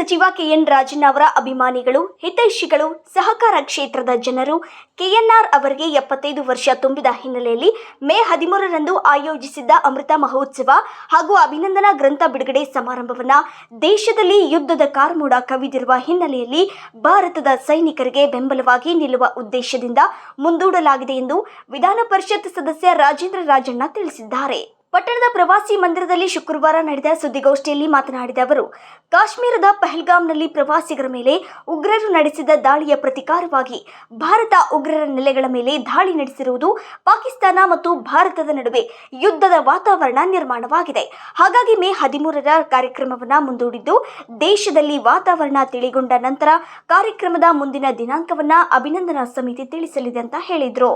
ಸಚಿವ ಕೆಎನ್ ರಾಜನ್ ಅವರ ಅಭಿಮಾನಿಗಳು, ಹಿತೈಷಿಗಳು, ಸಹಕಾರ ಕ್ಷೇತ್ರದ ಜನರು, ಕೆಎನ್ಆರ್ ಅವರಿಗೆ ಎಪ್ಪತ್ತೈದು ವರ್ಷ ತುಂಬಿದ ಹಿನ್ನೆಲೆಯಲ್ಲಿ ಮೇ ಹದಿಮೂರರಂದು ಆಯೋಜಿಸಿದ್ದ ಅಮೃತ ಮಹೋತ್ಸವ ಹಾಗೂ ಅಭಿನಂದನಾ ಗ್ರಂಥ ಬಿಡುಗಡೆ ಸಮಾರಂಭವನ್ನು ದೇಶದಲ್ಲಿ ಯುದ್ಧದ ಕಾರ್ಮೋಡ ಕವಿದಿರುವ ಹಿನ್ನೆಲೆಯಲ್ಲಿ ಭಾರತದ ಸೈನಿಕರಿಗೆ ಬೆಂಬಲವಾಗಿ ನಿಲ್ಲುವ ಉದ್ದೇಶದಿಂದ ಮುಂದೂಡಲಾಗಿದೆ ಎಂದು ವಿಧಾನ ಪರಿಷತ್ ಸದಸ್ಯ ರಾಜೇಂದ್ರ ರಾಜಣ್ಣ ತಿಳಿಸಿದ್ದಾರೆ. ಪಟ್ಟಣದ ಪ್ರವಾಸಿ ಮಂದಿರದಲ್ಲಿ ಶುಕ್ರವಾರ ನಡೆದ ಸುದ್ದಿಗೋಷ್ಠಿಯಲ್ಲಿ ಮಾತನಾಡಿದ ಅವರು, ಕಾಶ್ಮೀರದ ಪಹಲ್ಗಾಮ್ನಲ್ಲಿ ಪ್ರವಾಸಿಗರ ಮೇಲೆ ಉಗ್ರರು ನಡೆಸಿದ ದಾಳಿಯ ಪ್ರತಿಕಾರವಾಗಿ ಭಾರತ ಉಗ್ರರ ನೆಲೆಗಳ ಮೇಲೆ ದಾಳಿ ನಡೆಸಿರುವುದು ಪಾಕಿಸ್ತಾನ ಮತ್ತು ಭಾರತದ ನಡುವೆ ಯುದ್ಧದ ವಾತಾವರಣ ನಿರ್ಮಾಣವಾಗಿದೆ. ಹಾಗಾಗಿ ಮೇ ಹದಿಮೂರರ ಕಾರ್ಯಕ್ರಮವನ್ನು ಮುಂದೂಡಿದ್ದು, ದೇಶದಲ್ಲಿ ವಾತಾವರಣ ತಿಳಿಗೊಂಡ ನಂತರ ಕಾರ್ಯಕ್ರಮದ ಮುಂದಿನ ದಿನಾಂಕವನ್ನು ಅಭಿನಂದನಾ ಸಮಿತಿ ತಿಳಿಸಲಿದೆ ಅಂತ ಹೇಳಿದ್ರು.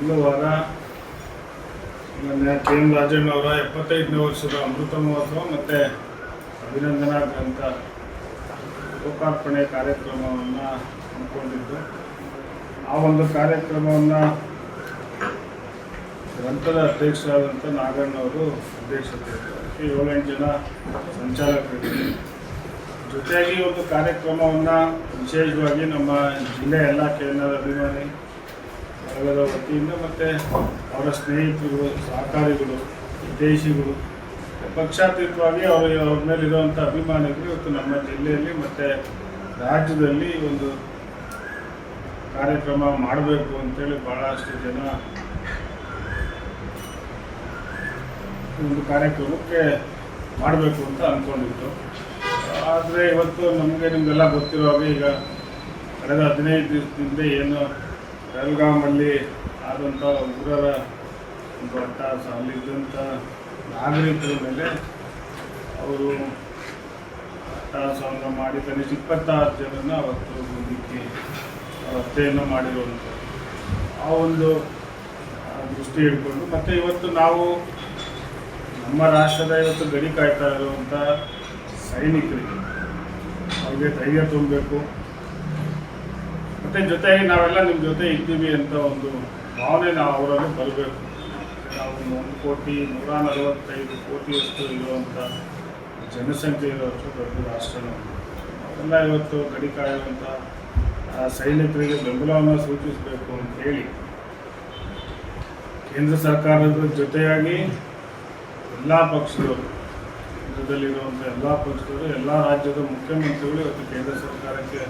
ಇರುವಂಥ ವಾರ ನನ್ನ ಕೆ ಎಂ ರಾಜಣ್ಣವರ ಎಪ್ಪತ್ತೈದನೇ ವರ್ಷದ ಅಮೃತ ಮಹೋತ್ಸವ ಮತ್ತು ಅಭಿನಂದನಾ ಗ್ರಂಥ ಲೋಕಾರ್ಪಣೆ ಕಾರ್ಯಕ್ರಮವನ್ನು ಹಮ್ಮಿಕೊಂಡಿದ್ದು. ಆ ಒಂದು ಕಾರ್ಯಕ್ರಮವನ್ನು ಗ್ರಂಥದ ಅಧ್ಯಕ್ಷರಾದಂಥ ನಾಗಣ್ಣವರು ಅಧ್ಯಕ್ಷತೆ ಅದಕ್ಕೆ ಏಳೆಂಟು ಜನ ಸಂಚಾಲಕರಿದ್ದಾರೆ. ಜೊತೆಯಾಗಿ ಒಂದು ಕಾರ್ಯಕ್ರಮವನ್ನು ವಿಶೇಷವಾಗಿ ನಮ್ಮ ಜಿಲ್ಲೆ ಎಲ್ಲ ಕೇಂದ್ರದ ಅಭಿಮಾನಿ ಬಳಗದ ವತಿಯಿಂದ ಮತ್ತು ಅವರ ಸ್ನೇಹಿತರು, ಸಹಕಾರಿಗಳು, ವಿದೇಶಿಗಳು, ಪಕ್ಷಾತೀತವಾಗಿ ಅವರ ಅವ್ರ ಮೇಲಿರುವಂಥ ಅಭಿಮಾನಿಗಳು ಇವತ್ತು ನಮ್ಮ ಜಿಲ್ಲೆಯಲ್ಲಿ ಮತ್ತು ರಾಜ್ಯದಲ್ಲಿ ಒಂದು ಕಾರ್ಯಕ್ರಮ ಮಾಡಬೇಕು ಅಂತೇಳಿ ಭಾಳಷ್ಟು ಜನ ಒಂದು ಕಾರ್ಯಕ್ರಮಕ್ಕೆ ಮಾಡಬೇಕು ಅಂತ ಅಂದ್ಕೊಂಡಿತ್ತು ಆದರೆ ಇವತ್ತು ನಮಗೆ ನಿಮಗೆಲ್ಲ ಗೊತ್ತಿರೋ ಹಾಗೆ ಈಗ ಕಳೆದ ಹದಿನೈದು ದಿವಸದಿಂದ ಏನು ಬೆಳಗಾಮಲ್ಲಿ ಆದಂಥ ಉಗ್ರರ ಅಟ್ಟಾಸ ಅಲ್ಲಿದ್ದಂಥ ನಾಗರಿಕರ ಮೇಲೆ ಅವರು ಅಟ್ಟಾಸವನ್ನು ಮಾಡಿ ಕನಿಷ್ಠ ಇಪ್ಪತ್ತಾರು ಜನನ ಅವತ್ತು ಮುಂದಕ್ಕೆ ಹತ್ಯೆಯನ್ನು ಮಾಡಿರುವಂಥದ್ದು. ಆ ಒಂದು ದೃಷ್ಟಿ ಹಿಡ್ಕೊಂಡು ಮತ್ತು ಇವತ್ತು ನಾವು ನಮ್ಮ ರಾಷ್ಟ್ರದ ಇವತ್ತು ಗಡಿ ಕಾಯ್ತಾ ಇರುವಂಥ ಸೈನಿಕರಿಗೆ ಅವರಿಗೆ ಧೈರ್ಯ ತುಂಬಬೇಕು. ಮತ್ತು ಜೊತೆಗೆ ನಾವೆಲ್ಲ ನಿಮ್ಮ ಜೊತೆ ಇದ್ದೀವಿ ಅಂತ ಒಂದು ಭಾವನೆ ನಾವು ಅವರಲ್ಲಿ ಬರಬೇಕು. ನಾವು ಒಂದು ಕೋಟಿ, ನೂರ ನಲವತ್ತೈದು ಕೋಟಿಯಷ್ಟು ಇರುವಂಥ ಜನಸಂಖ್ಯೆ ಇರುವಷ್ಟು ದೊಡ್ಡ ರಾಷ್ಟ್ರ ಅವೆಲ್ಲ ಇವತ್ತು ಗಡಿ ಕಾಯುವಂಥ ಸೈನಿಕರಿಗೆ ಬೆಂಬಲವನ್ನು ಸೂಚಿಸಬೇಕು ಅಂತ ಹೇಳಿ ಕೇಂದ್ರ ಸರ್ಕಾರದ ಜೊತೆಯಾಗಿ ಎಲ್ಲ ಪಕ್ಷದವರು ರಾಜ್ಯದಲ್ಲಿರುವಂಥ ಎಲ್ಲ ಪಕ್ಷದವರು, ಎಲ್ಲ ರಾಜ್ಯದ ಮುಖ್ಯಮಂತ್ರಿಗಳು ಇವತ್ತು ಕೇಂದ್ರ ಸರ್ಕಾರಕ್ಕೆ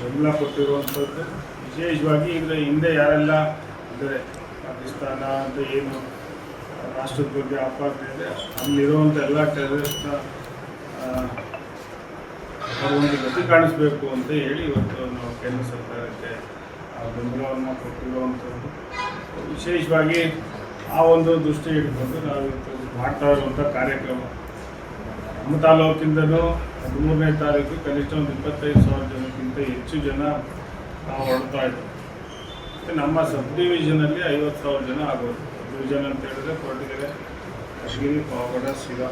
ಬೆಂಬಲ ಕೊಟ್ಟಿರುವಂಥದ್ದು. ವಿಶೇಷವಾಗಿ ಈಗ ಹಿಂದೆ ಯಾರೆಲ್ಲ ಅಂದರೆ ಪಾಕಿಸ್ತಾನ ಅಂತ ಏನು ರಾಷ್ಟ್ರದ ಬಗ್ಗೆ ಆಪಾದನೆ ಇದೆ. ಅಲ್ಲಿರುವಂಥ ಎಲ್ಲ ಟೆರರಿಸ್ಟ್ನ ಒಂದು ಗತಿ ಕಾಣಿಸ್ಬೇಕು ಅಂತ ಹೇಳಿ ಇವತ್ತು ನಾವು ಕೇಂದ್ರ ಸರ್ಕಾರಕ್ಕೆ ಬೆಂಬಲವನ್ನು ಕೊಟ್ಟಿರುವಂಥದ್ದು. ವಿಶೇಷವಾಗಿ ಆ ಒಂದು ದೃಷ್ಟಿ ಇಟ್ಕೊಂಡು ನಾವು ಇವತ್ತು ಮಾಡ್ತಾ ಇರುವಂಥ ಕಾರ್ಯಕ್ರಮ. ನಮ್ಮ ತಾಲೂಕಿಂದನೂ ಹದಿಮೂರನೇ ತಾರೀಕು ಕನಿಷ್ಠ ಒಂದು ಇಪ್ಪತ್ತೈದು ಸಾವಿರ ಜನಕ್ಕಿಂತ ಹೆಚ್ಚು ಜನ ನಾವು ಇದ್ದೀವಿ. ಮತ್ತು ನಮ್ಮ ಸಬ್ ಡಿವಿಷನಲ್ಲಿ ಐವತ್ತು ಸಾವಿರ ಜನ ಆಗೋದು. ಡಿವಿಷನ್ ಅಂತ ಹೇಳಿದ್ರೆ ಕೊರಟಗೆರೆ ಕಟಗಿರಿ ಪಾವಗಡ, ಶಿರಾ.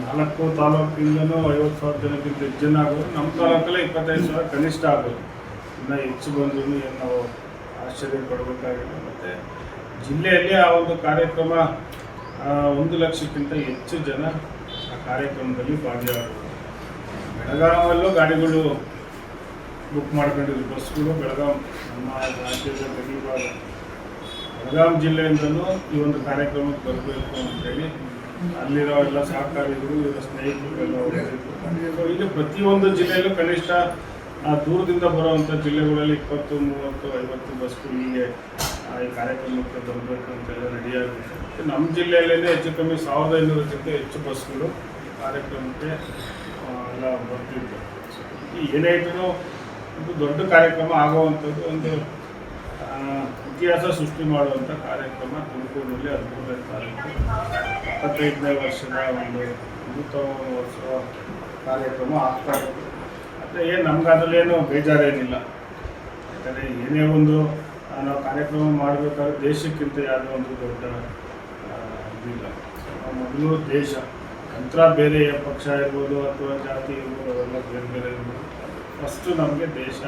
ನಾಲ್ಕು ತಾಲೂಕಿಂದನೂ ಐವತ್ತು ಸಾವಿರ ಜನಕ್ಕಿಂತ ಹೆಚ್ಚು ಜನ ಆಗೋದು. ನಮ್ಮ ತಾಲೂಕಲ್ಲೇ ಇಪ್ಪತ್ತೈದು ಸಾವಿರ ಕನಿಷ್ಠ ಆಗೋದು. ಇನ್ನು ಹೆಚ್ಚು ಬಂದ್ರೂ ಏನು ನಾವು ಆಶ್ಚರ್ಯ ಪಡಬೇಕಾಗಿಲ್ಲ. ಮತ್ತು ಜಿಲ್ಲೆಯಲ್ಲಿ ಆ ಒಂದು ಕಾರ್ಯಕ್ರಮ ಒಂದು ಲಕ್ಷಕ್ಕಿಂತ ಹೆಚ್ಚು ಜನ ಕಾರ್ಯಕ್ರಮದಲ್ಲಿ ಭಾಗಿಯಾಗಬಹುದು ಬೆಳಗಾವಲ್ಲೂ ಗಾಡಿಗಳು ಬುಕ್ ಮಾಡ್ಕೊಂಡಿದ್ರು. ಬಸ್ಗಳು ಬೆಳಗಾಂ, ನಮ್ಮ ರಾಜ್ಯದ ಗಡಿ ಭಾಗ. ಬೆಳಗಾಂ ಜಿಲ್ಲೆಯಿಂದಲೂ ಈ ಒಂದು ಕಾರ್ಯಕ್ರಮಕ್ಕೆ ಬರಬೇಕು ಅಂತೇಳಿ ಅಲ್ಲಿರೋ ಎಲ್ಲ ಸಹಕಾರಿಗಳು, ಇವರ ಸ್ನೇಹಿತರು ಎಲ್ಲ ಹೋಗಿದ್ರು. ಇಲ್ಲಿ ಪ್ರತಿಯೊಂದು ಜಿಲ್ಲೆಯಲ್ಲೂ ಕನಿಷ್ಠ ದೂರದಿಂದ ಬರುವಂಥ ಜಿಲ್ಲೆಗಳಲ್ಲಿ ಇಪ್ಪತ್ತು, ಮೂವತ್ತು, ಐವತ್ತು ಬಸ್ಗಳು ಹೀಗೆ ಈ ಕಾರ್ಯಕ್ರಮಕ್ಕೆ ಬರಬೇಕು ಅಂತೆಲ್ಲ ರೆಡಿಯಾಗುತ್ತೆ ನಮ್ಮ ಜಿಲ್ಲೆಯಲ್ಲೇ ಹೆಚ್ಚು ಕಮ್ಮಿ ಸಾವಿರದ ಐನೂರಕ್ಕಿಂತ ಹೆಚ್ಚು ಬಸ್ಗಳು ಕಾರ್ಯಕ್ರಮಕ್ಕೆ ಎಲ್ಲ ಬರ್ತಿದ್ದೆ ಈ ಏನೇ ಇದ್ರೂ ಒಂದು ದೊಡ್ಡ ಕಾರ್ಯಕ್ರಮ ಆಗುವಂಥದ್ದು ಒಂದು ಇತಿಹಾಸ ಸೃಷ್ಟಿ ಮಾಡುವಂಥ ಕಾರ್ಯಕ್ರಮ ತುಮಕೂರಿನಲ್ಲಿ ಹದಿಮೂರನೇ ತಾರೀಕು ಇಪ್ಪತ್ತೈದನೇ ವರ್ಷದ ಒಂದು ವರ್ಷದ ಕಾರ್ಯಕ್ರಮ ಆಗ್ತಾ ಇತ್ತು. ಮತ್ತು ಏನು, ನಮ್ಗೆ ಅದರಲ್ಲೇನು ಬೇಜಾರೇನಿಲ್ಲ. ಯಾಕಂದರೆ ಏನೇ ಒಂದು ನಾವು ಕಾರ್ಯಕ್ರಮ ಮಾಡಬೇಕಾದ್ರೆ ದೇಶಕ್ಕಿಂತ ಯಾವುದೋ ಒಂದು ದೊಡ್ಡ ಇದಿಲ್ಲ. ಮೊದಲು ದೇಶ. ನಂತರ ಬೇರೆ ಪಕ್ಷ ಇರ್ಬೋದು ಅಥವಾ ಜಾತಿ ಇರ್ಬೋದು ಅವೆಲ್ಲ ಬೇರೆ ಬೇರೆ ಇರ್ಬೋದು. ಫಸ್ಟು ನಮಗೆ ದೇಶ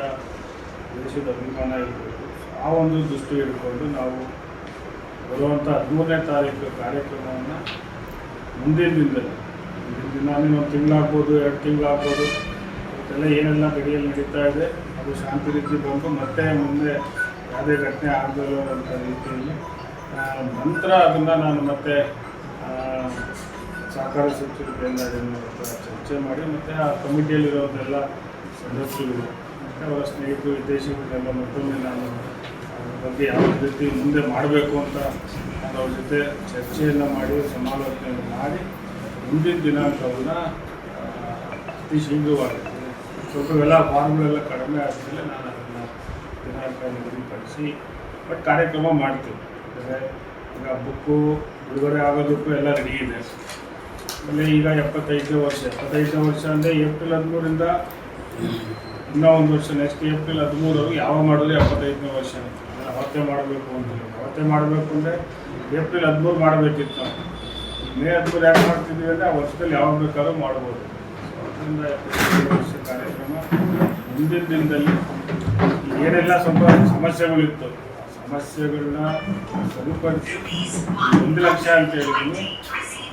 ದೇಶದ ಅಭಿಮಾನ ಇರ್ಬೋದು ಆ ಒಂದು ದೃಷ್ಟಿ ಇಟ್ಕೊಂಡು ನಾವು ಬರುವಂಥ ಹದಿಮೂರನೇ ತಾರೀಕು ಕಾರ್ಯಕ್ರಮವನ್ನು ಮುಂದಿನ ದಿನದಲ್ಲಿ ಮುಂದಿನ ದಿನ ಒಂದು ತಿಂಗಳಾಗ್ಬೋದು ಎರಡು ತಿಂಗಳಾಗ್ಬೋದು ಅದೆಲ್ಲ ಏನೆಲ್ಲ ಗಡಿಯಲ್ಲಿ ನಡೀತಾ ಇದೆ ಅದು ಶಾಂತಿ ರೀತಿ ಬಂದು ಮತ್ತೆ ಮುಂದೆ ಯಾವುದೇ ಘಟನೆ ಆಗದಿರೋಂಥ ರೀತಿಯಲ್ಲಿ ಆ, ನಂತರ ಅದನ್ನು ನಾನು ಮತ್ತೆ ಸಹಕಾರ ಸಚಿವರು ಅದನ್ನು ಚರ್ಚೆ ಮಾಡಿ ಮತ್ತು ಆ ಕಮಿಟಿಯಲ್ಲಿರೋದೆಲ್ಲ ಸದಸ್ಯರು ಮತ್ತು ಅವರ ಸ್ನೇಹಿತರು, ವಿದೇಶಿಗಳೆಲ್ಲ ಮತ್ತೊಮ್ಮೆ ನಾನು ಬಗ್ಗೆ ಯಾವ ರೀತಿ ಮುಂದೆ ಮಾಡಬೇಕು ಅಂತ ನಾನು ಅವ್ರ ಜೊತೆ ಚರ್ಚೆಯನ್ನು ಮಾಡಿ ಸಮಾಲೋಚನೆ ಮಾಡಿ, ಮುಂದಿನ ದಿನಾಂಕವನ್ನು ಅತಿ ಶೀಘ್ರವಾಗಿ, ಸ್ವಲ್ಪ ಎಲ್ಲ ಫಾರ್ಮ್ಗಳೆಲ್ಲ ಕಡಿಮೆ ಆದಮೇಲೆ ನಾನು ಅದನ್ನು ದಿನಾಂಕ ನಿಗದಿಪಡಿಸಿ ಬಟ್ ಕಾರ್ಯಕ್ರಮ ಮಾಡ್ತೀವಿ ಅಂದರೆ ಈಗ ಬುಕ್ಕು ಬಿಡುಗಡೆ ಆಗೋದಕ್ಕೂ ಎಲ್ಲ ರೆಡಿ ಇದೆ. ಆಮೇಲೆ ಈಗ ಎಪ್ಪತ್ತೈದನೇ ವರ್ಷ. ಎಪ್ಪತ್ತೈದನೇ ವರ್ಷ ಅಂದರೆ ಏಪ್ರಿಲ್ ಹದಿಮೂರಿಂದ ಇನ್ನೂ ಒಂದು ವರ್ಷ ನೆಕ್ಸ್ಟ್ ಏಪ್ರಿಲ್ ಹದಿಮೂರು ಯಾವ ಮಾಡಿದ್ರು ಎಪ್ಪತ್ತೈದನೇ ವರ್ಷ ಅವತ್ತೇ ಮಾಡಬೇಕು ಅಂತ ಅವತ್ತೇ ಮಾಡಬೇಕು ಅಂದರೆ ಏಪ್ರಿಲ್ ಹದಿಮೂರು ಮಾಡಬೇಕಿತ್ತು. ನಾವು ಮೇ ಹದಿಮೂರು ಯಾಕೆ ಮಾಡ್ತಿದ್ವಿ ಅಂದರೆ ಆ ವರ್ಷದಲ್ಲಿ ಯಾವಾಗ ಬೇಕಾದ್ರೂ ಮಾಡ್ಬೋದು. ಅದರಿಂದ ಎಪ್ಪತ್ತೈದನೇ ವರ್ಷ ಕಾರ್ಯಕ್ರಮ ಮುಂದಿನ ದಿನದಲ್ಲಿ ಏನೆಲ್ಲ ಸ್ವಲ್ಪ ಸಮಸ್ಯೆಗಳಿತ್ತು. ಸಮಸ್ಯೆಗಳನ್ನ ಸರಿಪಡಿಸಿ ಒಂದು ಲಕ್ಷ ಅಂತ ಹೇಳಿದ್ದೀನಿ.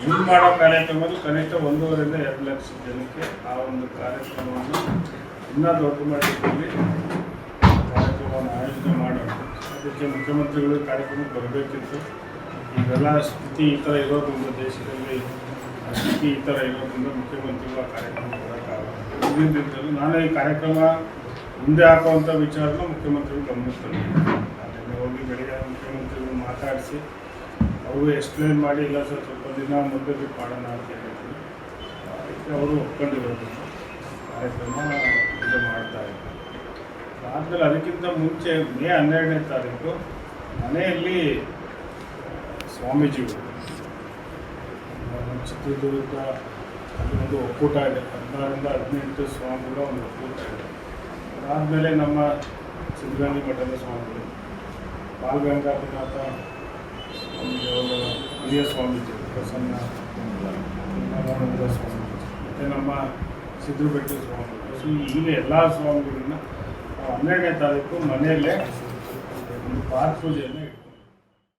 ಮುಂದೆ ಮಾಡೋ ಕಾರ್ಯಕ್ರಮದಲ್ಲಿ ಕನಿಷ್ಠ ಒಂದೂವರೆಯಿಂದ ಎರಡು ಲಕ್ಷ ಜನಕ್ಕೆ ಆ ಒಂದು ಕಾರ್ಯಕ್ರಮವನ್ನು ಇನ್ನೂ ದೊಡ್ಡ ಮಟ್ಟದಲ್ಲಿ ಕಾರ್ಯಕ್ರಮವನ್ನು ಆಯೋಜನೆ ಮಾಡೋಣ ಅದಕ್ಕೆ ಮುಖ್ಯಮಂತ್ರಿಗಳು ಕಾರ್ಯಕ್ರಮಕ್ಕೆ ಬರಬೇಕಿತ್ತು. ಈಗೆಲ್ಲ ಸ್ಥಿತಿ ಈ ಥರ ಇರೋದ್ರಿಂದ ದೇಶದಲ್ಲಿ ಸ್ಥಿತಿ ಈ ಥರ ಇರೋದ್ರಿಂದ ಮುಖ್ಯಮಂತ್ರಿಗಳು ಆ ಕಾರ್ಯಕ್ರಮ ಬರೋಕ್ಕಾಗಲ್ಲ ನಾನೇ ಈ ಕಾರ್ಯಕ್ರಮ ಮುಂದೆ ಹಾಕುವಂಥ ವಿಚಾರನ ಮುಖ್ಯಮಂತ್ರಿಗಳು ಗಮನಿಸ್ತಾರೆ. ಅದನ್ನು ಹೋಗಿ ಬೆಳಿಗ್ಗೆ ಮುಖ್ಯಮಂತ್ರಿಗಳು ಮಾತಾಡಿಸಿ ಅವರು ಎಕ್ಸ್ಪ್ಲೇನ್ ಮಾಡಿ ಇಲ್ಲ ಸರ್, ಸ್ವಲ್ಪ ದಿನ ಮುಂದೆ ಬಿಟ್ಟು ಅಂತ ಹೇಳಿದ್ರು. ಅದಕ್ಕೆ ಅವರು ಒಪ್ಕೊಂಡಿರೋದು ಕಾರ್ಯಕ್ರಮ ಇದು ಮಾಡ್ತಾ ಇದ್ದಾರೆ. ಆದಮೇಲೆ ಅದಕ್ಕಿಂತ ಮುಂಚೆ ಮೇ ಹನ್ನೆರಡನೇ ತಾರೀಕು ಮನೆಯಲ್ಲಿ ಸ್ವಾಮೀಜಿಗಳು, ನಮ್ಮ ಚಿತ್ರದುರ್ಗ ಅಲ್ಲಿ ಒಂದು ಒಕ್ಕೂಟ ಇದೆ. ಹದಿನಾರರಿಂದ ಹದಿನೆಂಟು ಸ್ವಾಮಿಗಳ ಒಂದು ಒಕ್ಕೂಟ ಇದೆ. ಅದಾದಮೇಲೆ ನಮ್ಮ ಸಿದ್ಧಗಂಗೆ ಮಠದ ಸ್ವಾಮಿಗಳು ಬಾಲಗಂಗಾಧರನಾಥ ಸ್ವಾಮೀಜಿ ಅವರ ಹಿರಿಯ ಸ್ವಾಮೀಜಿ, ಪ್ರಸನ್ನ ಸ್ವಾಮೀಜಿ, ಮತ್ತು ನಮ್ಮ ಸಿದ್ಧಬೆಟ್ಟ ಸ್ವಾಮಿಗಳು ಸೊ ಈಗ ಎಲ್ಲ ಸ್ವಾಮಿಗಳನ್ನ ಹನ್ನೆರಡನೇ ತಾರೀಕು ಮನೆಯಲ್ಲೇ ಪಾದ ಪೂಜೆಯನ್ನು